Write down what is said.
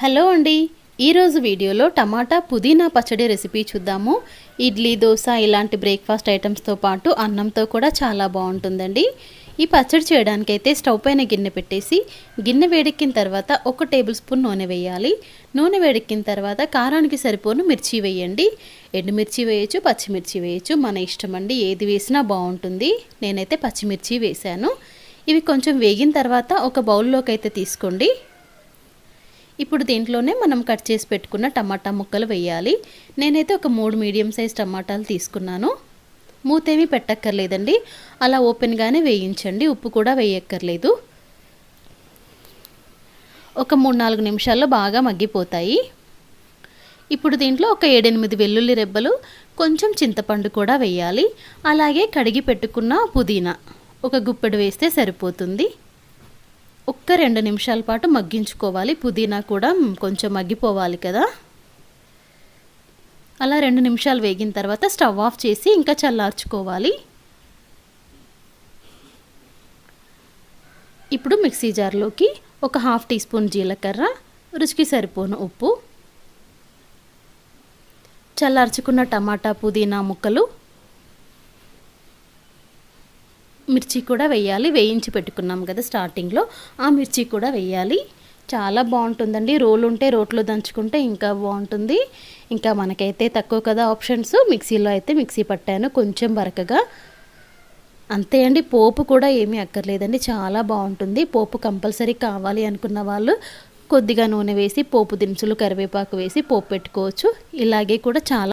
Hello అండి. ఈరోజు వీడియోలో టమాటా పుదీనా పచ్చడి రెసిపీ చూద్దాము. ఇడ్లీ దోశ ఇలాంటి బ్రేక్ఫాస్ట్ ఐటమ్స్తో పాటు అన్నంతో కూడా చాలా బాగుంటుందండి. ఈ పచ్చడి చేయడానికి అయితే స్టవ్ పైన గిన్నె పెట్టేసి గిన్నె వేడెక్కిన తర్వాత ఒక టేబుల్ స్పూన్ నూనె వేయాలి. నూనె వేడెక్కిన తర్వాత కారానికి సరిపోను మిర్చి వేయండి. ఎండుమిర్చి వేయచ్చు పచ్చిమిర్చి వేయచ్చు మన ఇష్టం అండి ఏది వేసినా బాగుంటుంది. నేనైతే పచ్చిమిర్చి వేశాను. ఇవి కొంచెం వేగిన తర్వాత ఒక బౌల్లోకి అయితే తీసుకోండి. ఇప్పుడు దీంట్లోనే మనం కట్ చేసి పెట్టుకున్న టమాటా ముక్కలు వేయాలి. నేనైతే ఒక మూడు మీడియం సైజ్ టమాటాలు తీసుకున్నాను. మూతేమీ పెట్టక్కర్లేదండి. అలా ఓపెన్గానే వేయించండి. ఉప్పు కూడా వేయక్కర్లేదు. ఒక మూడు నాలుగు నిమిషాల్లో బాగా మగ్గిపోతాయి. ఇప్పుడు దీంట్లో ఒక ఏడెనిమిది వెల్లుల్లి రెబ్బలు కొంచెం చింతపండు కూడా వేయాలి. అలాగే కడిగి పెట్టుకున్న పుదీనా. ఒక గుప్పెడు వేస్తే సరిపోతుంది. ఒక్క రెండు నిమిషాల పాటు మగ్గించుకోవాలి. పుదీనా కూడా కొంచెం మగ్గిపోవాలి కదా. అలా రెండు నిమిషాలు వేగిన తర్వాత స్టవ్ ఆఫ్ చేసి ఇంకా చల్లార్చుకోవాలి. ఇప్పుడు మిక్సీ జార్లోకి ఒక హాఫ్ టీ స్పూన్ జీలకర్ర రుచికి సరిపోను ఉప్పు. చల్లార్చుకున్న టమాటా పుదీనా ముక్కలు మిర్చి కూడా వేయాలి. వేయించి పెట్టుకున్నాం కదా స్టార్టింగ్లో. ఆ మిర్చి కూడా వేయాలి. చాలా బాగుంటుందండి. రోలు ఉంటే రోట్లో దంచుకుంటే ఇంకా బాగుంటుంది. ఇంకా మనకైతే తక్కువ కదా ఆప్షన్స్. మిక్సీలో అయితే మిక్సీ పట్టాను కొంచెం వరకగా. అంతే అండి. పోపు కూడా ఏమీ అక్కర్లేదండి. చాలా బాగుంటుంది. పోపు కంపల్సరీ కావాలి అనుకున్న వాళ్ళు కొద్దిగా నూనె వేసి పోపు దినుసులు కరివేపాకు వేసి పోపు పెట్టుకోవచ్చు. ఇలాగే కూడా చాలా